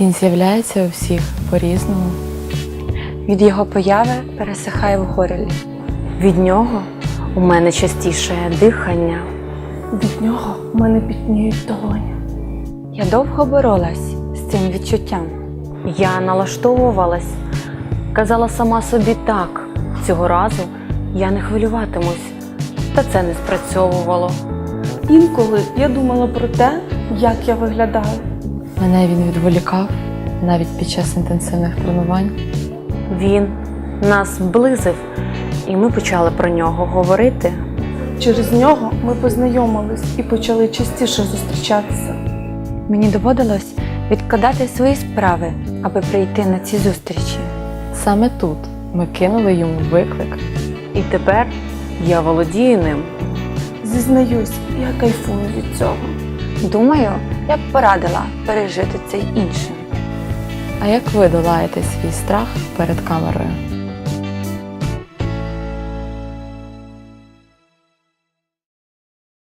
Він з'являється у всіх по-різному. Від його появи пересихає в горлі. Від нього у мене частіше дихання. Від нього в мене пітніють долоні. Я довго боролась з цим відчуттям. Я налаштовувалась, казала сама собі так. Цього разу я не хвилюватимусь, та це не спрацьовувало. Інколи я думала про те, як я виглядаю. Мене він відволікав навіть під час інтенсивних тренувань. Він нас зблизив, і ми почали про нього говорити. Через нього ми познайомились і почали частіше зустрічатися. Мені доводилось відкладати свої справи, аби прийти на ці зустрічі. Саме тут ми кинули йому виклик. І тепер я володію ним. Зізнаюсь, я кайфую від цього. Думаю, я б порадила пережити це й іншим. А як ви долаєте свій страх перед камерою?